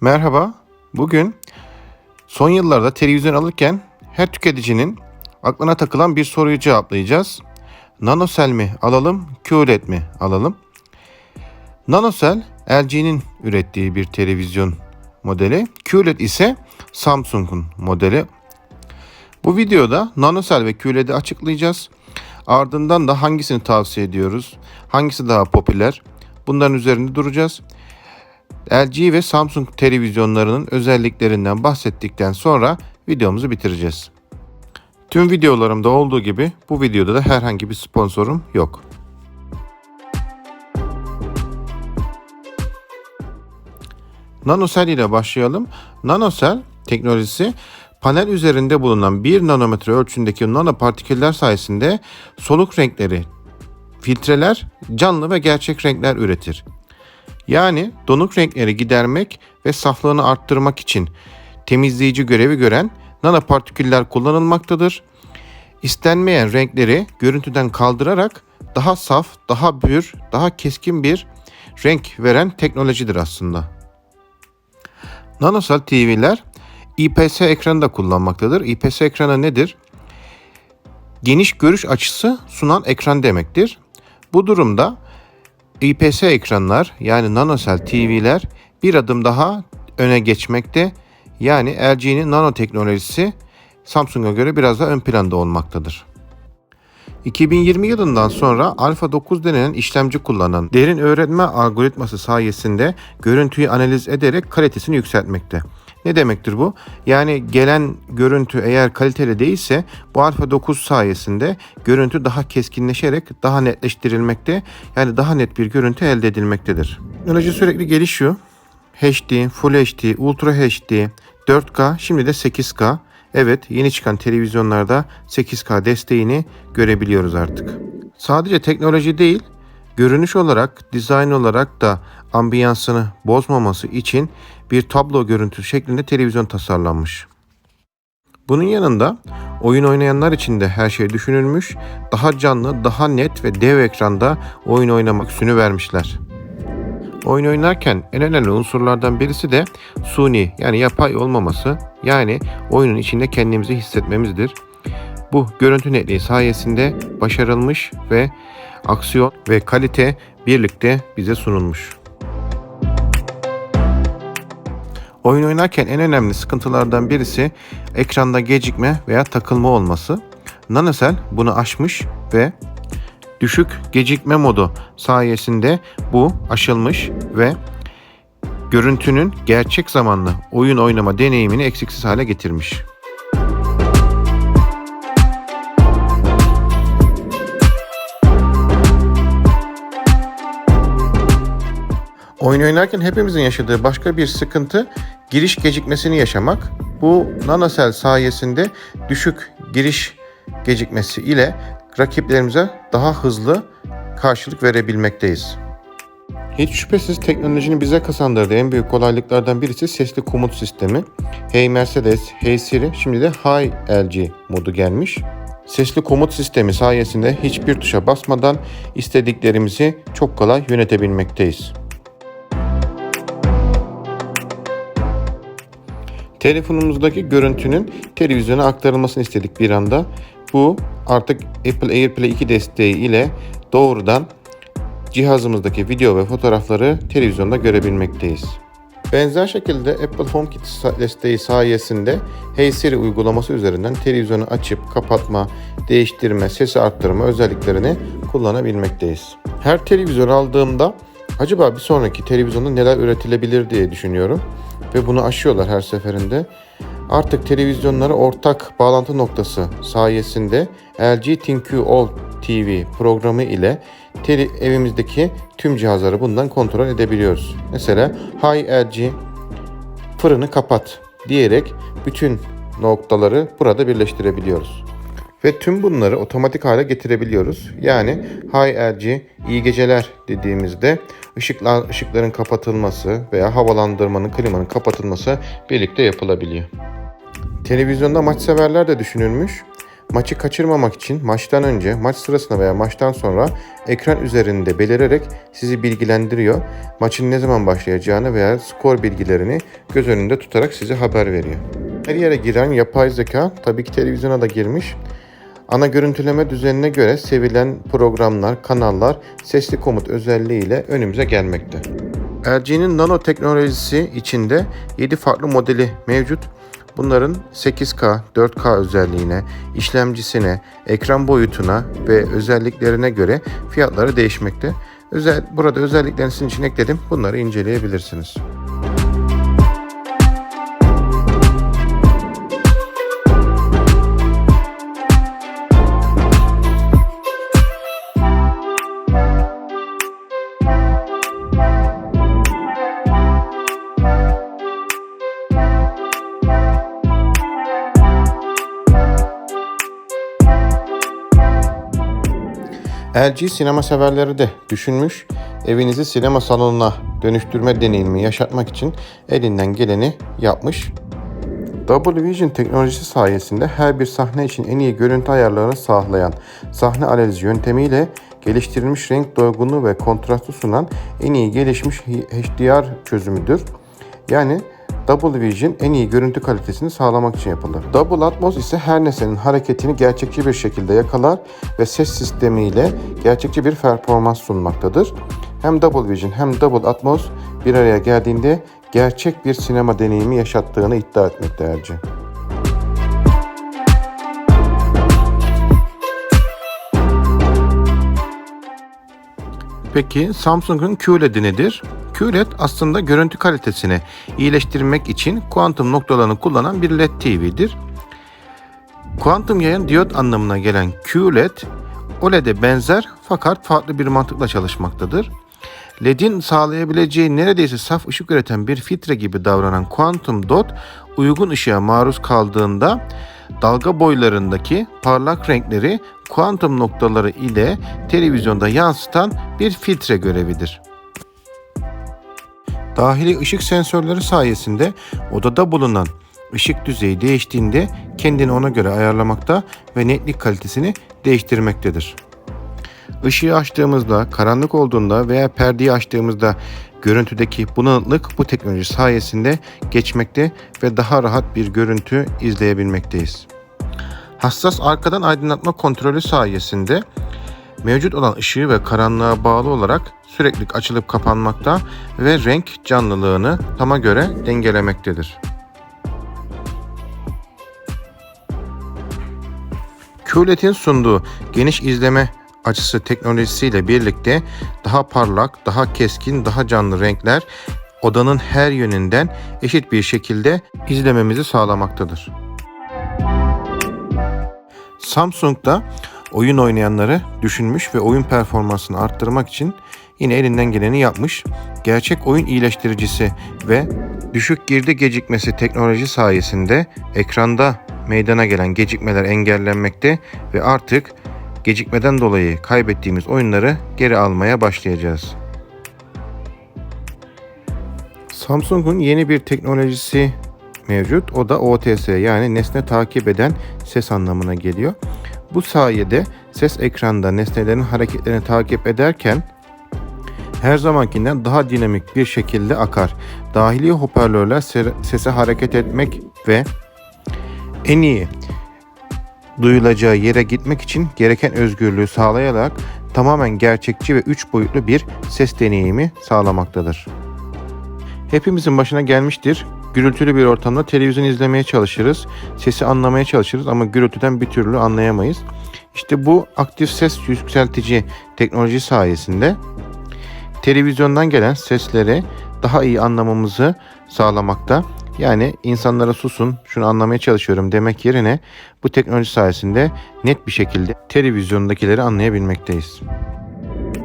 Merhaba. Bugün son yıllarda televizyon alırken her tüketicinin aklına takılan bir soruyu cevaplayacağız. Nanosel mi alalım, QLED mi alalım? Nanosel LG'nin ürettiği bir televizyon modeli. QLED ise Samsung'un modeli. Bu videoda nanosel ve QLED'i açıklayacağız. Ardından da hangisini tavsiye ediyoruz? Hangisi daha popüler? Bunların üzerinde duracağız. LG ve Samsung televizyonlarının özelliklerinden bahsettikten sonra videomuzu bitireceğiz. Tüm videolarımda olduğu gibi bu videoda da herhangi bir sponsorum yok. Nanosel ile başlayalım. Nanosel teknolojisi panel üzerinde bulunan 1 nanometre ölçündeki nanopartiküller sayesinde soluk renkleri, filtreler, canlı ve gerçek renkler üretir. Yani donuk renkleri gidermek ve saflığını arttırmak için temizleyici görevi gören nanopartiküller kullanılmaktadır. İstenmeyen renkleri görüntüden kaldırarak daha saf, daha pür, daha keskin bir renk veren teknolojidir aslında. Nanosel TV'ler IPS ekranı da kullanmaktadır. IPS ekranı nedir? Geniş görüş açısı sunan ekran demektir. Bu durumda IPS ekranlar yani nanosel TV'ler bir adım daha öne geçmekte. Yani LG'nin nanoteknolojisi Samsung'a göre biraz daha ön planda olmaktadır. 2020 yılından sonra Alpha 9 denilen işlemci kullanan derin öğrenme algoritması sayesinde görüntüyü analiz ederek kalitesini yükseltmekte. Ne demektir bu? Yani gelen görüntü eğer kaliteli değilse bu Alpha 9 sayesinde görüntü daha keskinleşerek daha netleştirilmekte yani daha net bir görüntü elde edilmektedir. Teknoloji sürekli gelişiyor. HD, Full HD, Ultra HD, 4K, şimdi de 8K. Evet, yeni çıkan televizyonlarda 8K desteğini görebiliyoruz artık. Sadece teknoloji değil, görünüş olarak, dizayn olarak da ambiyansını bozmaması için bir tablo görüntü şeklinde televizyon tasarlanmış. Bunun yanında oyun oynayanlar için de her şey düşünülmüş, daha canlı, daha net ve dev ekranda oyun oynamak sünü vermişler. Oyun oynarken en önemli unsurlardan birisi de suni yani yapay olmaması yani oyunun içinde kendimizi hissetmemizdir. Bu görüntü netliği sayesinde başarılmış ve aksiyon ve kalite birlikte bize sunulmuş. Oyun oynarken en önemli sıkıntılardan birisi ekranda gecikme veya takılma olması. Nanosel bunu aşmış ve düşük gecikme modu sayesinde bu aşılmış ve görüntünün gerçek zamanlı oyun oynama deneyimini eksiksiz hale getirmiş. Oyun oynarken hepimizin yaşadığı başka bir sıkıntı giriş gecikmesini yaşamak. Bu nanosel sayesinde düşük giriş gecikmesi ile rakiplerimize daha hızlı karşılık verebilmekteyiz. Hiç şüphesiz teknolojinin bize kazandırdığı en büyük kolaylıklardan birisi sesli komut sistemi. Hey Mercedes, Hey Siri, şimdi de Hi LG modu gelmiş. Sesli komut sistemi sayesinde hiçbir tuşa basmadan istediklerimizi çok kolay yönetebilmekteyiz. Telefonumuzdaki görüntünün televizyona aktarılmasını istedik bir anda. Bu artık Apple AirPlay 2 desteği ile doğrudan cihazımızdaki video ve fotoğrafları televizyonda görebilmekteyiz. Benzer şekilde Apple HomeKit desteği sayesinde Hey Siri uygulaması üzerinden televizyonu açıp kapatma, değiştirme, sesi arttırma özelliklerini kullanabilmekteyiz. Her televizyon aldığımda acaba bir sonraki televizyonda neler üretilebilir diye düşünüyorum ve bunu aşıyorlar her seferinde. Artık televizyonlara ortak bağlantı noktası sayesinde LG ThinQ All TV programı ile tele, evimizdeki tüm cihazları bundan kontrol edebiliyoruz. Mesela Hi LG fırını kapat diyerek bütün noktaları burada birleştirebiliyoruz. Ve tüm bunları otomatik hale getirebiliyoruz. Yani Hi LG iyi geceler dediğimizde ışıklar, ışıkların kapatılması veya havalandırmanın, klimanın kapatılması birlikte yapılabiliyor. Televizyonda maç severler de düşünülmüş. Maçı kaçırmamak için maçtan önce, maç sırasında veya maçtan sonra ekran üzerinde belirerek sizi bilgilendiriyor. Maçın ne zaman başlayacağını veya skor bilgilerini göz önünde tutarak size haber veriyor. Her yere giren yapay zeka tabii ki televizyona da girmiş. Ana görüntüleme düzenine göre sevilen programlar, kanallar sesli komut özelliğiyle önümüze gelmekte. LG'nin nano teknolojisi içinde 7 farklı modeli mevcut. Bunların 8K, 4K özelliğine, işlemcisine, ekran boyutuna ve özelliklerine göre fiyatları değişmekte. Özel, burada özelliklerini sizin için ekledim. Bunları inceleyebilirsiniz. LG sinema severleri de düşünmüş, evinizi sinema salonuna dönüştürme deneyimi yaşatmak için elinden geleni yapmış. Double Vision teknolojisi sayesinde her bir sahne için en iyi görüntü ayarlarını sağlayan sahne analizi yöntemiyle geliştirilmiş renk doygunluğu ve kontrastı sunan en iyi gelişmiş HDR çözümüdür. Yani Double Vision en iyi görüntü kalitesini sağlamak için yapılır. Double Atmos ise her nesnenin hareketini gerçekçi bir şekilde yakalar ve ses sistemiyle gerçekçi bir performans sunmaktadır. Hem Double Vision hem Double Atmos bir araya geldiğinde gerçek bir sinema deneyimi yaşattığını iddia etmektedir. Peki Samsung'un QLED'i nedir? QLED aslında görüntü kalitesini iyileştirmek için kuantum noktalarını kullanan bir LED TV'dir. Kuantum yayın diyot anlamına gelen QLED OLED'e benzer fakat farklı bir mantıkla çalışmaktadır. LED'in sağlayabileceği neredeyse saf ışık üreten bir filtre gibi davranan kuantum dot uygun ışığa maruz kaldığında dalga boylarındaki parlak renkleri kuantum noktaları ile televizyonda yansıtan bir filtre görevidir. Dahili ışık sensörleri sayesinde odada bulunan ışık düzeyi değiştiğinde kendini ona göre ayarlamakta ve netlik kalitesini değiştirmektedir. Işığı açtığımızda, karanlık olduğunda veya perdeyi açtığımızda görüntüdeki bulanıklık bu teknoloji sayesinde geçmekte ve daha rahat bir görüntü izleyebilmekteyiz. Hassas arkadan aydınlatma kontrolü sayesinde mevcut olan ışığı ve karanlığa bağlı olarak sürekli açılıp kapanmakta ve renk canlılığını tama göre dengelemektedir. QLED'in sunduğu geniş izleme açısı teknolojisiyle birlikte daha parlak, daha keskin, daha canlı renkler odanın her yönünden eşit bir şekilde izlememizi sağlamaktadır. Samsung da oyun oynayanları düşünmüş ve oyun performansını arttırmak için yine elinden geleni yapmış. Gerçek oyun iyileştiricisi ve düşük girdi gecikmesi teknoloji sayesinde ekranda meydana gelen gecikmeler engellenmekte ve artık gecikmeden dolayı kaybettiğimiz oyunları geri almaya başlayacağız. Samsung'un yeni bir teknolojisi mevcut. O da OTS yani nesne takip eden ses anlamına geliyor. Bu sayede ses ekranda nesnelerin hareketlerini takip ederken her zamankinden daha dinamik bir şekilde akar. Dahili hoparlörler sese hareket etmek ve en iyi duyulacağı yere gitmek için gereken özgürlüğü sağlayarak tamamen gerçekçi ve üç boyutlu bir ses deneyimi sağlamaktadır. Hepimizin başına gelmiştir. Gürültülü bir ortamda televizyon izlemeye çalışırız. Sesi anlamaya çalışırız ama gürültüden bir türlü anlayamayız. İşte bu aktif ses yükseltici teknoloji sayesinde televizyondan gelen sesleri daha iyi anlamamızı sağlamakta. Yani insanlara susun, şunu anlamaya çalışıyorum demek yerine bu teknoloji sayesinde net bir şekilde televizyondakileri anlayabilmekteyiz.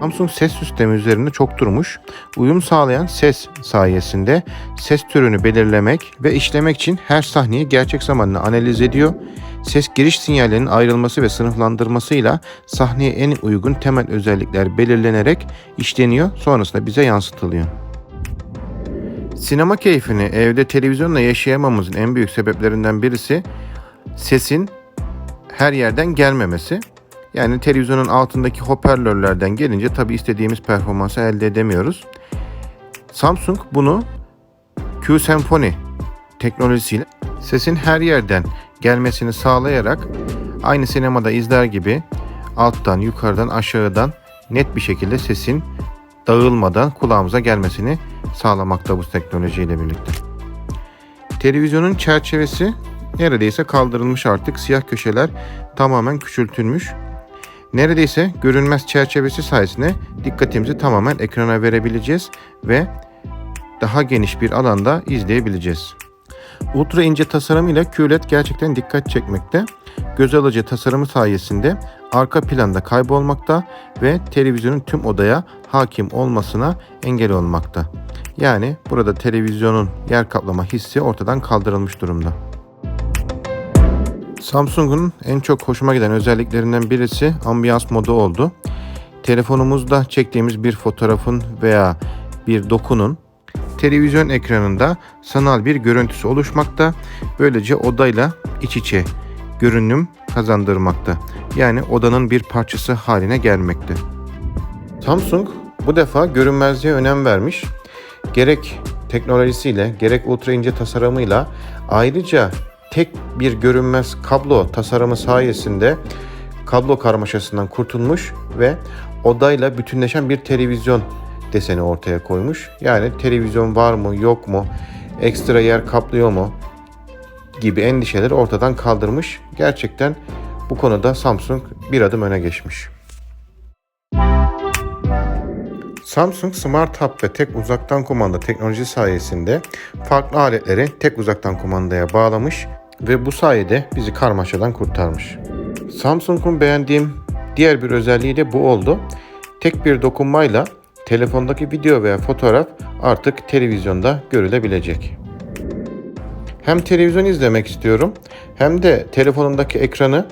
Samsung ses sistemi üzerinde çok durmuş. Uyum sağlayan ses sayesinde ses türünü belirlemek ve işlemek için her sahneyi gerçek zamanlı analiz ediyor. Ses giriş sinyallerinin ayrılması ve sınıflandırmasıyla sahneye en uygun temel özellikler belirlenerek işleniyor. Sonrasında bize yansıtılıyor. Sinema keyfini evde televizyonla yaşayamamızın en büyük sebeplerinden birisi sesin her yerden gelmemesi. Yani televizyonun altındaki hoparlörlerden gelince tabii istediğimiz performansı elde edemiyoruz. Samsung bunu Q Symphony teknolojisiyle sesin her yerden gelmesini sağlayarak aynı sinemada izler gibi alttan, yukarıdan, aşağıdan net bir şekilde sesin dağılmadan kulağımıza gelmesini sağlamakta bu teknolojiyle birlikte. Televizyonun çerçevesi neredeyse kaldırılmış artık. Siyah köşeler tamamen küçültülmüş. Neredeyse görünmez çerçevesi sayesinde dikkatimizi tamamen ekrana verebileceğiz ve daha geniş bir alanda izleyebileceğiz. Ultra ince tasarımıyla QLED gerçekten dikkat çekmekte. Göz alıcı tasarımı sayesinde arka planda kaybolmakta ve televizyonun tüm odaya hakim olmasına engel olmakta. Yani burada televizyonun yer kaplama hissi ortadan kaldırılmış durumda. Samsung'un en çok hoşuma giden özelliklerinden birisi ambiyans modu oldu. Telefonumuzda çektiğimiz bir fotoğrafın veya bir dokunun televizyon ekranında sanal bir görüntüsü oluşmakta. Böylece odayla iç içe görünüm kazandırmakta. Yani odanın bir parçası haline gelmekte. Samsung bu defa görünmezliğe önem vermiş. Gerek teknolojisiyle gerek ultra ince tasarımıyla ayrıca tek bir görünmez kablo tasarımı sayesinde kablo karmaşasından kurtulmuş ve odayla bütünleşen bir televizyon deseni ortaya koymuş. Yani televizyon var mı yok mu, ekstra yer kaplıyor mu gibi endişeleri ortadan kaldırmış. Gerçekten bu konuda Samsung bir adım öne geçmiş. Samsung Smart Hub ve tek uzaktan kumanda teknoloji sayesinde farklı aletleri tek uzaktan kumandaya bağlamış ve bu sayede bizi karmaşadan kurtarmış. Samsung'un beğendiğim diğer bir özelliği de bu oldu. Tek bir dokunmayla telefondaki video veya fotoğraf artık televizyonda görülebilecek. Hem televizyon izlemek istiyorum hem de telefonumdaki ekranı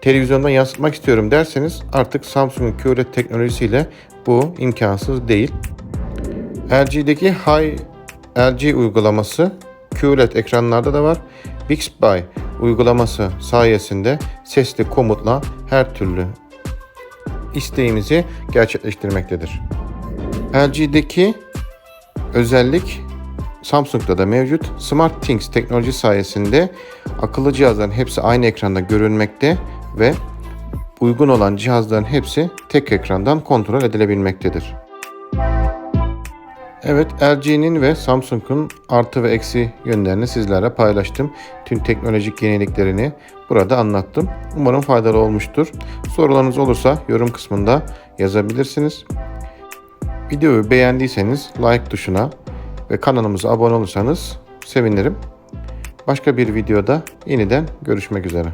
televizyondan yansıtmak istiyorum derseniz artık Samsung'un QLED teknolojisiyle bu imkansız değil. LG'deki High LG uygulaması QLED ekranlarda da var. Bixby uygulaması sayesinde sesli komutla her türlü isteğimizi gerçekleştirmektedir. LG'deki özellik Samsung'da da mevcut. SmartThings teknoloji sayesinde akıllı cihazların hepsi aynı ekranda görünmekte ve uygun olan cihazların hepsi tek ekrandan kontrol edilebilmektedir. Evet LG'nin ve Samsung'un artı ve eksi yönlerini sizlerle paylaştım. Tüm teknolojik yeniliklerini burada anlattım. Umarım faydalı olmuştur. Sorularınız olursa yorum kısmında yazabilirsiniz. Videoyu beğendiyseniz like tuşuna ve kanalımıza abone olursanız sevinirim. Başka bir videoda yeniden görüşmek üzere.